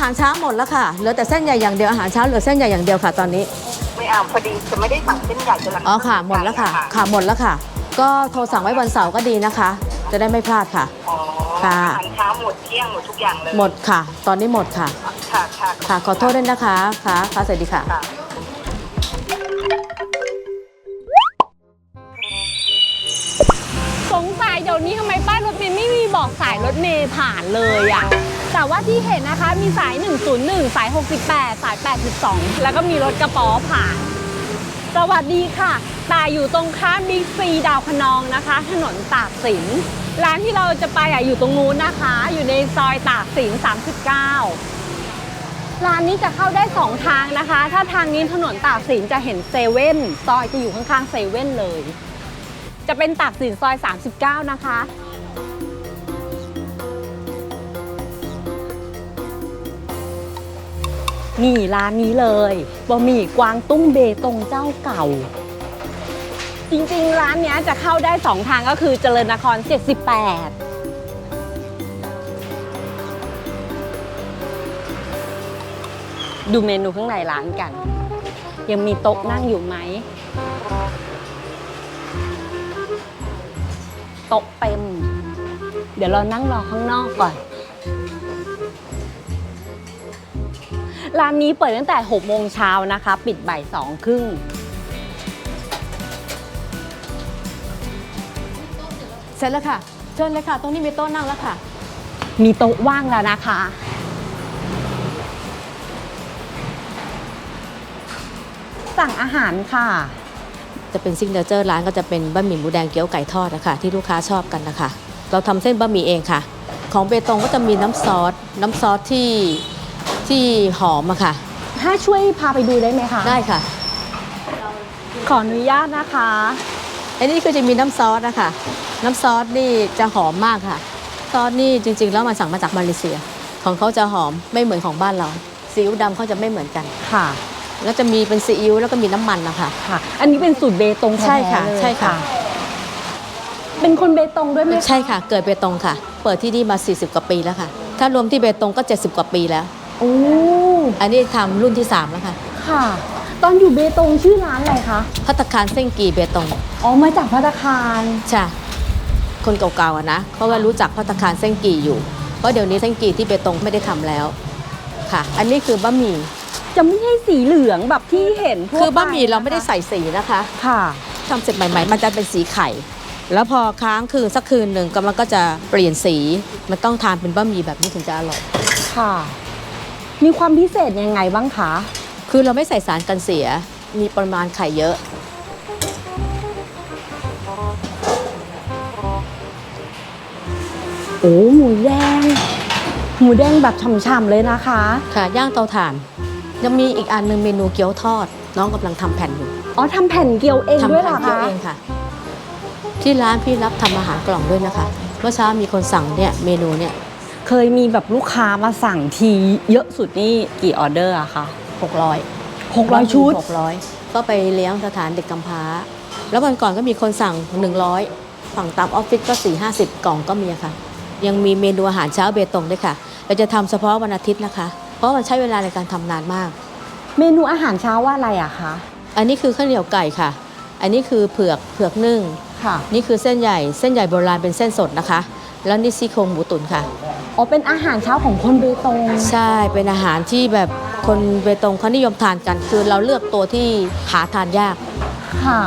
หารเช้าหมดแล้วค่ะ เหลือแต่เส้นใหญ่อย่างเดียวอาหารเช้าเหลือเส้นใหญ่อย่างเดียวค่ะตอนนี้ ไม่เอาพอดีจะไม่ได้สั่งเส้นใหญ่จะหลังอ๋อค่ะ หมดแล้วค่ะค่ะหมดแล้วค่ะ ก็โทรสั่งไว้วันเสาร์ก็ดีนะคะ จะได้ไม่พลาดค่ะอ๋อค่ะอาหารเช้าหมดเที่ยงหมดทุกอย่างเลยหมดค่ะ ตอนนี้หมดค่ะ ค่ะค่ะค่ะขอโทษด้วยนะคะค่ะค่ะสวัสดีค่ะ ค่ะ สงสัยเดี๋ยวนี้ทำไมป้ายรถเมย์ไม่มีบอกสายรถเมย์ผ่านเลยอะ แต่ว่าที่เห็นนะคะมีสาย 101 สาย 68 สาย 82 แล้วก็มีรถกระป๋อผ่าน สวัสดีค่ะ ตายอยู่ตรงข้ามบิ๊กซีดาวคะนองนะคะ ถนนตากสิน ร้านที่เราจะไปอะอยู่ตรงนู้นนะคะ อยู่ในซอยตากสิน 39 ร้านนี้จะเข้าได้ 2 ทางนะคะ ถ้าทางนี้ถนนตากสินจะเห็นเซเว่นซอยจะอยู่ข้างๆเซเว่นเลย จะเป็นตากสินซอย 39 นะคะ นี่ร้านนี้เลยบะหมี่กวางตุ้งเบตงเจ้าเก่า จริงๆ ร้านเนี้ยจะเข้าได้2ทางก็คือเจริญนคร 78ดูเมนูข้างในร้านกัน ยังมีโต๊ะนั่งอยู่ไหม โต๊ะเต็ม เดี๋ยวเรานั่งรอข้างนอกก่อน ร้านนี้เปิดตั้งแต่6โมงเช้านะคะ ปิดบ่ายสองครึ่งเสร็จแล้วค่ะ เชิญเลยค่ะ ตรงนี้มีโต๊ะนั่งแล้วค่ะ มีโต๊ะว่างแล้วนะคะ สั่งอาหารค่ะ จะเป็นซิกเนเจอร์ร้านก็จะเป็นบะหมี่หมูแดงเกี๊ยวไก่ทอดนะคะที่ลูกค้าชอบกันนะคะ เราทำเส้นบะหมี่เองค่ะ ของเบตงก็จะมีน้ำซอส น้ำซอสที่ ที่หอมอะค่ะ ถ้าช่วยพาไปดูได้ไหมคะได้ค่ะขออนุญาตนะคะอันนี้คือจะมีน้ำซอสนะคะน้ำซอสนี่จะหอมมากค่ะ ซอสนี่จริงๆแล้วมันสั่งมาจากมาเลเซีย ของเขาจะหอมไม่เหมือนของบ้านเราซีอิ๊วดำเขาจะไม่เหมือนกัน ค่ะ แล้วจะมีเป็นซีอิ๊วแล้วก็มีน้ำมันนะคะค่ะ อันนี้เป็นสูตรเบตงแท้ๆใช่ค่ะ เลยใช่ค่ะ เป็นคนเบตงด้วยไหมคะใช่ค่ะ เกิดเบตงค่ะ เปิดที่นี่มา 40 กว่าปีแล้วค่ะ ถ้ารวมที่เบตงก็ 70 กว่าปีแล้ว โอ้อันนี้ทำรุ่นที่ 3 แล้วค่ะ ค่ะ ตอนอยู่เบตงชื่อร้านอะไรคะ พัตตาคารเส้งกีเบตงอ๋อ มาจากพัตตาคารใช่คนเก่าๆอะนะเพราะว่ารู้จักพัตตาคารเส้งกีอยู่ เพราะเดี๋ยวนี้เส้งกีที่เบตงไม่ได้ทำแล้วค่ะ อันนี้คือบะหมี่ จะไม่ใช่สีเหลืองแบบที่เห็นทั่วคือบะหมี่ปเราไม่ได้ใส่สีนะคะค่ะ ทำเสร็จใหม่ๆ มันจะเป็นสีไข่ แล้วพอค้างคืนสักคืนหนึ่งก็มันก็จะเปลี่ยนสี มันต้องทานเป็นบะหมี่แบบนี้ถึงจะอร่อย ค่ะ มีความพิเศษยังไงบ้างคะ คือเราไม่ใส่สารกันเสีย มีปริมาณไข่เยอะ โอ้หมูแดง หมูแดงแบบฉ่ำๆเลยนะคะ ค่ะ ย่างเตาถ่าน ยังมีอีกอันหนึงเมนูเกี๊ยวทอด น้องกำลังทำแผ่นอยู่อ๋อทำแผ่นเกี๊ยวเองทำด้วยแผ่เหรนอเกี๊ยวคะเองค่ะ ที่ร้านพี่รับทำอาหารกล่องด้วยนะคะ เมื่อเช้ามีคนสั่งเนี่ยเมนูเนี่ย เคยมีแบบลูกค้ามาสั่งทีเยอะสุดนี่กี่ออเดอร์อะคะหกร้อย600 ชุดหกร้อยก็ไปเลี้ยงสถานเด็กกำพร้า แล้ววันก่อนก็มีคนสั่ง 100 ฝั่งตามออฟฟิศก็ 4 50 กล่องก็มีอะค่ะ ยังมีเมนูอาหารเช้าเบตงด้วยค่ะ เราจะทำเฉพาะวันอาทิตย์นะคะ เพราะมันใช้เวลาในการทำนานมาก เมนูอาหารเช้าว่าอะไรอะคะ อันนี้คือข้าวเหนียวไก่ค่ะ อันนี้คือเผือกเผือกนึ่ง ค่ะ นี่คือเส้นใหญ่ เส้นใหญ่โบราณเป็นเส้นสดนะคะ แล้วนี่ซี่โครงหมูตุ๋นค่ะ อ๋อเป็นอาหารเช้าของคนเบตงใช่เป็นอาหารที่แบบคนเบตงเขานิยมทานกัน คือเราเลือกตัวที่หาทานยาก ค่ะ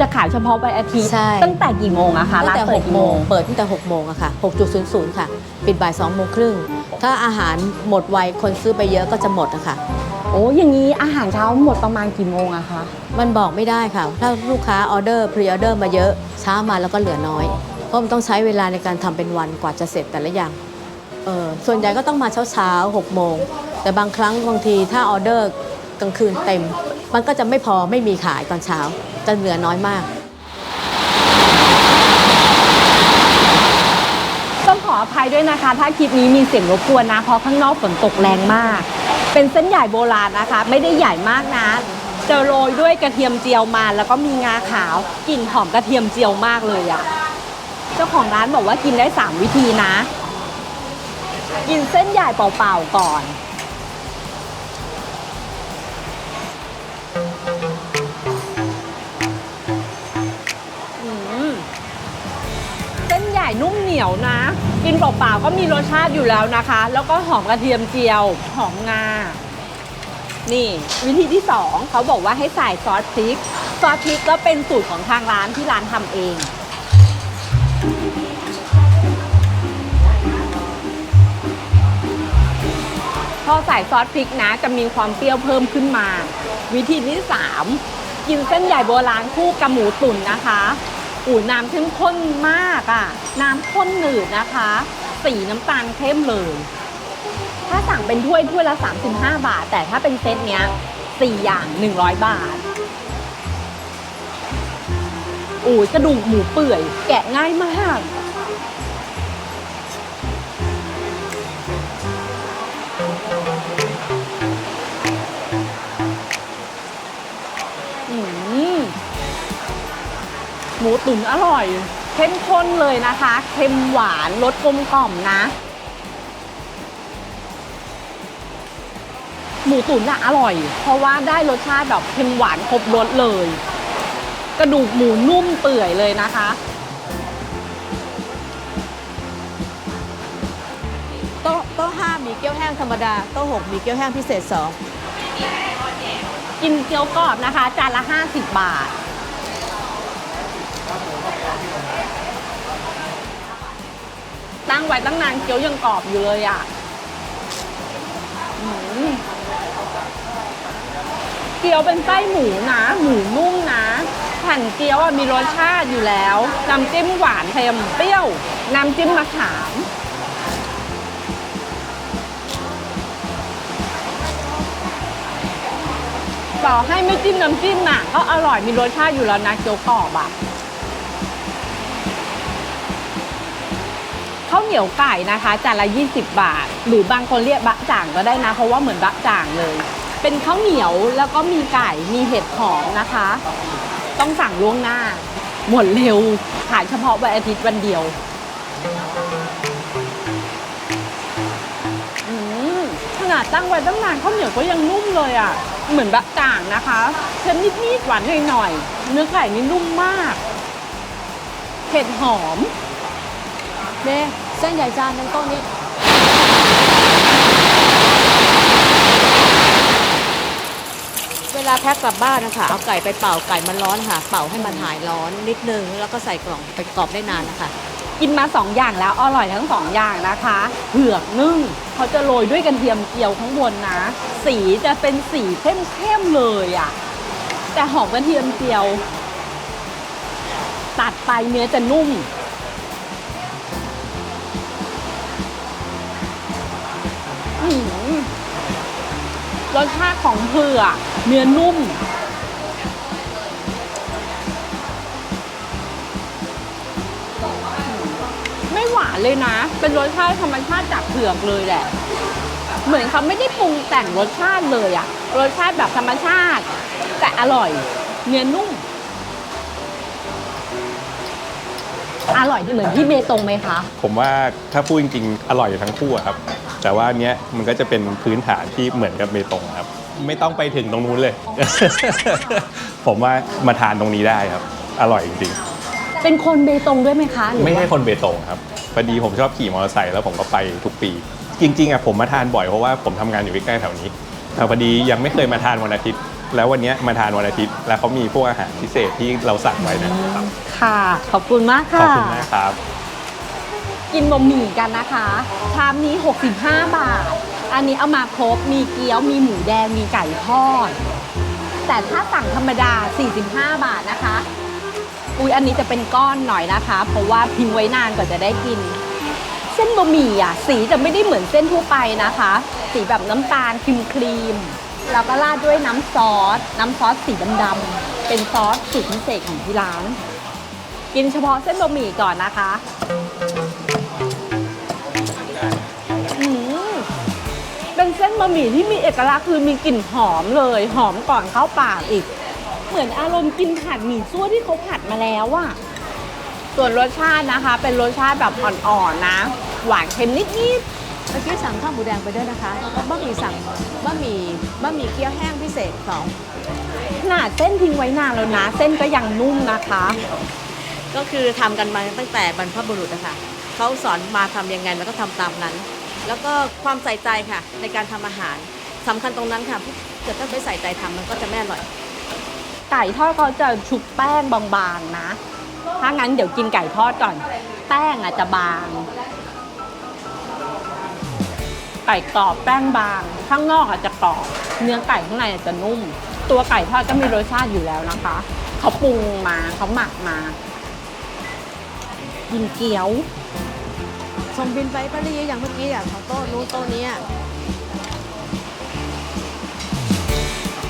จะขายเฉพาะวันอาทิตย์ใช่ ตั้งแต่กี่โมงอะคะตั้งร้านแต่เปิด6กี่โมโมงงเปิดตั้งแต่6โมงอะค่ะ6.00ค่ะ ปิดบ่าย2โมงครึ่ง ถ้าอาหารหมดไวคนซื้อไปเยอะก็จะหมดอะค่ะ โอ้อย่างนี้อาหารเช้าหมดประมาณกี่โมงอะคะมันบอกไม่ได้ค่ะ ถ้าลูกค้าออเดอร์พรีออเดอร์มาเยอะเช้ามาแล้วก็เหลือน้อย เพราะมันต้องใช้เวลาในการทำเป็นวันกว่าจะเสร็จแต่ละอย่าง เออส่วนใหญ่ก็ต้องมาเช้าเช้าๆ6โมง แต่บางครั้งบางทีถ้าออเดอร์กลางคืนเต็ม มันก็จะไม่พอไม่มีขายตอนเช้า จะเหลือน้อยมาก ต้องขออภัยด้วยนะคะ ถ้าคลิปนี้มีเสียงรบกวนนะ เพราะข้างนอกฝนตกแรงมาก เป็นเส้นใหญ่โบราณนะคะ ไม่ได้ใหญ่มากนะจะโรยด้วยกระเทียมเจียวมาแล้วก็มีงาขาวกลิ่นหอมกระเทียมเจียวมากเลยอะ เจ้าของร้านบอกว่ากินได้ 3 วิธีนะ กินเส้นใหญ่เปล่าๆก่อนอืมเส้นใหญ่นุ่มเหนียวนะ กินเปล่าๆก็มีรสชาติอยู่แล้วนะคะ แล้วก็หอมกระเทียมเจียว หอมงา นี่ วิธีที่สองเขาบอกว่าให้ใส่ซอสพริก ซอสพริกก็เป็นสูตรของทางร้านที่ร้านทำเอง พอใส่ซอสพริกนะ จะมีความเปรี้ยวเพิ่มขึ้นมา วิธีที่ 3 กินเส้นใหญ่โบราณคู่กับหมูตุ๋นนะคะอูน้ำเข้มข้นมากอะ่ะ น้ำข้นหนืดนะคะ สีน้ำตาลเข้มเลย ถ้าสั่งเป็นถ้วยถ้วยละ 35 บาท แต่ถ้าเป็นเซตเนี้ย4อย่าง 100 บาทอ้ยกระดูกหมูเปื่อย แกะง่ายมาก หมูตุ๋นอร่อย เข้มข้นเลยนะคะ เค็มหวานรสกลมกล่อมนะ หมูตุ๋นอะอร่อย เพราะว่าได้รสชาติแบบเค็มหวานครบรสเลย กระดูกหมูนุ่มเปื่อยเลยนะคะ โต๊ะโต๊ะห้ามีเกี๊ยวแห้งธรรมดาโต๊ะหกมีเกี๊ยวแห้งพิเศษสองกินเกี๊ยวกรอบนะคะ จานละ 50 บาท ตั้งไว้ตั้งนานเกี๊ยวยังกรอบอยู่เลยอะเกี๊ยวเป็นไส้หมูนะ หมูนุ่มนะแผ่นเกี๊ยวมีรสชาติอยู่แล้วน้ำจิ้มหวานเค็มเปรี้ยวน้ำจิ้มมะขามต่อให้ไม่จิ้มน้ำจิ้มอะก็อร่อยมีรสชาติอยู่แล้วนะเกี๊ยวกรอบอะ ข้าวเหนียวไก่นะคะจานละ 20 บาท หรือบางคนเรียกบะจ่างก็ได้นะ เพราะว่าเหมือนบะจ่างเลย เป็นข้าวเหนียวแล้วก็มีไก่มีเห็ดหอมนะคะ ต้องสั่งล่วงหน้า หมดเร็วขายเฉพาะวันอาทิตย์วันเดียวขนาดตั้งไว้ตั้งนานข้าวเหนียวก็ยังนุ่มเลยอะ เหมือนบะจ่างนะคะเค็มนิดๆหวานหน่อยๆเนื้อไก่นี่นุ่มมากเผ็ดหอม เน่เส้นใหญ่จานหนึงโต๊ะนี้ เวลาแพ็คกลับบ้านนะคะ เอาไก่ไปเป่าไก่มันร้อนค่ะ เป่าให้มันหายร้อนนิดนึง แล้วก็ใส่กล่องไปกรอบได้นานนะคะ กินมาสองอย่างแล้วอร่อยทั้งสองอย่างนะคะเผือกนึ่งเขาจะโรยด้วยกระเทียมเจียวข้างบนนะ สีจะเป็นสีเข้มๆเลยอะ่ะ แต่หอมกระเทียมเจียว ตัดไปเนื้อจะนุ่ม อื้อหือรสชาติของเผือกเนื้อนุ่ม ไม่หวานเลยนะ เป็นรสชาติธรรมชาติจากเผือกเลยแหละ เหมือนเขาไม่ได้ปรุงแต่งรสชาติเลยอะรสชาติแบบธรรมชาติ แต่อร่อย เนื้อนุ่ม อร่อยเหมือนที่เบตงไหมคะ ผมว่าถ้าพูดจริงๆ อร่อยทั้งคู่อะครับ แต่ว่าอันเนี้ยมันก็จะเป็นพื้นฐานที่เหมือนกับเบตงครับ ไม่ต้องไปถึงตรงนู้นเลย ผมว่ามาทานตรงนี้ได้ครับ อร่อยจริงเป็นคนเบตงด้วยไหมคะหรือๆ ไม่ว่าใช่คนเบตงครับพอดีผมชอบขี่มอเตอร์ไซค์แล้วผมก็ไปทุกปี จริงๆอะผมมาทานบ่อยเพราะว่าผมทำงานอยู่ใกล้ๆแถวนี้แต่พอดียังไม่เคยมาทานวันอาทิตย์ แล้ววันเนี้ยมาทานวันอาทิตย์ แล้วเขามีพวกอาหารพิเศษที่เราสั่งไว้นะครับค่ะ ขอบคุณมากขค่ะ อบคุณมากครับ กินบะหมี่กันนะคะ ชามนี้ 65 บาท อันนี้เอามาครบ มีเกี๊ยว มีหมูแดง มีไก่ทอด แต่ถ้าสั่งธรรมดา 45 บาทนะคะ อุ้ยอันนี้จะเป็นก้อนหน่อยนะคะ เพราะว่าทิ้งไว้นานกว่าจะได้กิน เส้นบะหมี่อะ สีจะไม่ได้เหมือนเส้นทั่วไปนะคะ สีแบบน้ำตาลครีมครีมๆ แล้วก็ราดด้วยน้ำซอส น้ำซอสสีดำๆเป็นซอสสูตรพิเศษของที่ร้าน กินเฉพาะเส้นบะหมี่ก่อนนะคะเป็นเส้นบะหมี่ที่มีเอกลักษณ์คือมีกลิ่นหอมเลย หอมก่อนเข้าปากอีก เหมือนอารมณ์กินผัดหมี่ซั่วที่เขาผัดมาแล้วอะส่วนรสชาตินะคะ เป็นรสชาติแบบอ่อนๆนะ หวานเค็มนิด เมื่อกี้สั่งข้าวหมูแดงไปด้วยนะคะแล้วก็บะหมี่สั่งบะหมี่บะหมี่เกี๊ยวแห้งพิเศษสองขนาดเส้นทิ้งไว้นานแล้วนะ เส้นก็ยังนุ่มนะคะ ก็คือทำกันมาตั้งแต่บรรพบุรุษนะคะเขาสอนมาทำยังไงแล้วก็ทำตามนั้น แล้วก็ความใส่ใจค่ะ ในการทำอาหารสำคัญตรงนั้นค่ะเกิดถ้าไม่ใส่ใจทำมันก็จะไม่อร่อย ไก่ทอดเขาจะชุบแป้งบางๆนะ ถ้างั้นเดี๋ยวกินไก่ทอดก่อน แป้งอาจจะบาง ไก่กรอบแป้งบาง ข้างนอกอาจจะกรอบเนื้อไก่ข้างในอาจจะนุ่ม ตัวไก่ทอดก็มีรสชาติอยู่แล้วนะคะเขาปรุงมาเขาหมักมากินเกี๊ยวส่งบินไปปารีอย่างเมื่อกี้อะของโต๊ะนู้นโต๊ะนี้อะ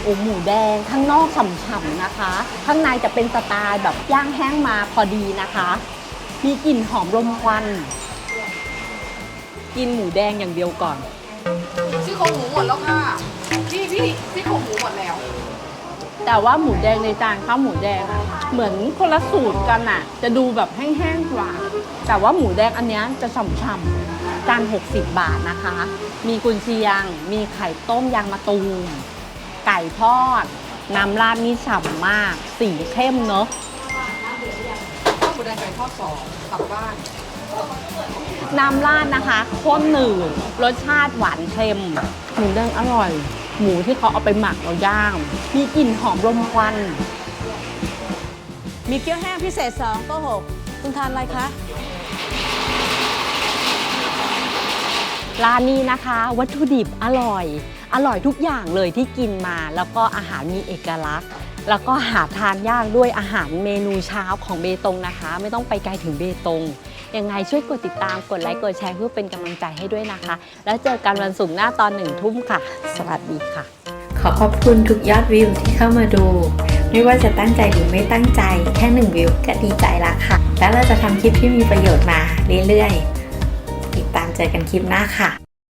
โอ้หมูแดงข้างนอกฉ่ำๆนะคะ ข้างในจะเป็นสไตล์แบบย่างแห้งมาพอดีนะคะ มีกลิ่นหอมรมควัน กินหมูแดงอย่างเดียวก่อน ซี่โครงหมูหมดแล้วค่ะพี่พี่ซี่โครงหมูหมดแล้ว แต่ว่าหมูแดงในจานข้าวหมูแดงอะเหมือนคนละสูตรกันอะจะดูแบบแห้งๆกว่า แต่ว่าหมูแดงอันเนี้ยจะฉ่ำๆจาน60 บาทนะคะ มีกุนเชียง มีไข่ต้มยางมะตูมไก่ทอด น้ำราดนี่ฉ่ำมาก สีเข้มเนอะข้าวหมูแดงไก่ทอดสองกลับบ้าน น้ำราดนะคะข้นหนืดรสชาติหวานเค็มหมูแดงอร่อย หมูที่เขาเอาไปหมักเราย่าง มีกลิ่นหอมรมควัน มีเกี๊ยวแห้งพิเศษสองโต๊ะหกคุณทานอะไรคะร้านนี้นะคะ วัตถุดิบอร่อย อร่อยทุกอย่างเลยที่กินมา แล้วก็อาหารมีเอกลักษณ์ แล้วก็หาทานยากด้วยอาหารเมนูเช้าของเบตงนะคะ ไม่ต้องไปไกลถึงเบตง ยังไงช่วยกดติดตามกดไลค์กดแชร์เพื่อเป็นกำลังใจให้ด้วยนะคะ แล้วเจอกันวันศุกร์หน้าตอนหนึ่งทุ่มค่ะ สวัสดีค่ะ ขอขอบคุณทุกยอดวิวที่เข้ามาดู ไม่ว่าจะตั้งใจหรือไม่ตั้งใจแค่หนึ่งวิวก็ดีใจละค่ะ แล้วเราจะทำคลิปที่มีประโยชน์มาเรื่อยๆ ติดตามเจอกันคลิปหน้าค่ะ